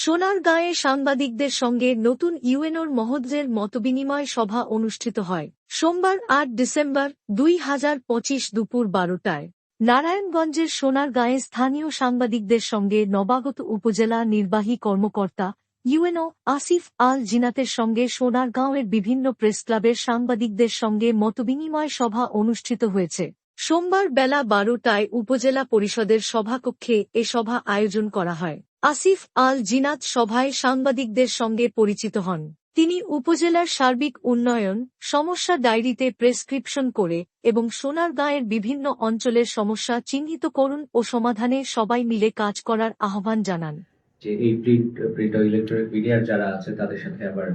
সোনারগাঁয়ে সাংবাদিকদের সঙ্গে নতুন ইউএনওর মহোদজের মতবিনিময় সভা অনুষ্ঠিত হয়। সোমবার আট ডিসেম্বর দুই হাজার পঁচিশ দুপুর বারোটায় নারায়ণগঞ্জের সোনারগাঁয়ে স্থানীয় সাংবাদিকদের সঙ্গে নবাগত উপজেলা নির্বাহী কর্মকর্তা ইউএনও আসিফ আল জিনাতের সঙ্গে সোনারগাঁওয়ের বিভিন্ন প্রেসক্লাবের সাংবাদিকদের সঙ্গে মতবিনিময় সভা অনুষ্ঠিত হয়েছে। সোমবার বেলা বারোটায় উপজেলা পরিষদের সভাকক্ষে এ সভা আয়োজন করা হয়। আসিফ আল জিনাত সভায় সাংবাদিকদের সঙ্গে পরিচিত হন। তিনি উপজেলার সার্বিক উন্নয়ন, সমস্যা ডায়েরিতে প্রেসক্রিপশন করে এবং সোনারগাঁয়ের বিভিন্ন অঞ্চলের সমস্যা চিহ্নিত করুন ও সমাধানে সবাই মিলে কাজ করার আহ্বান জানান। যে এই প্রিন্ট প্রিন্ট ইলেকট্রনিক মিডিয়ার যারা আছে, তাদের সাথে আবার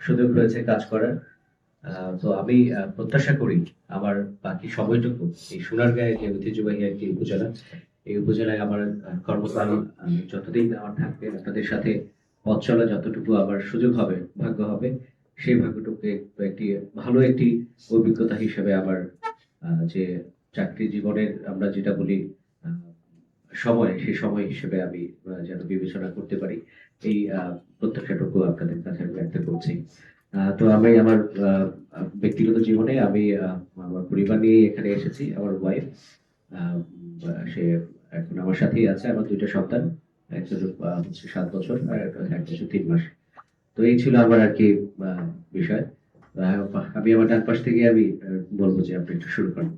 সুযোগ হয়েছে কাজ করার। তো আমি প্রত্যাশা করি আমার বাকি সময়টুকু এই সোনারগাঁয়ে যে ঐতিহ্যবাহী একটি উপজেলা, এই উপজেলায় আমার কর্মকাল যতদিন আমার থাকবে, আপনাদের সাথে পথ চলা যতটুকু আমার সুযোগ হবে, ভাগ্য হবে, সেই ভাগ্যটুকু একটি ভালো একটি অভিজ্ঞতা হিসেবে আমার যে চাকরি জীবনের আমরা যেটা বলি সময়, সেই সময় হিসেবে আমি যেন বিবেচনা করতে পারি, এই প্রত্যাশাটুকু আপনাদের কাছে আমি ব্যক্ত করছি। তো আমি আমার ব্যক্তিগত জীবনে আমি আমার পরিবার নিয়ে এখানে এসেছি, আমার ওয়াইফ সে এখন আমার সাথেই আছে, আমার দুইটা সন্তান, একজন হচ্ছে সাত বছর আর এক বছর তিন মাস। তো এই ছিল আমার আর কি বিষয়। আমি আমার ডান পাশ থেকে আমি বলব যে আপনি একটু শুরু করেন।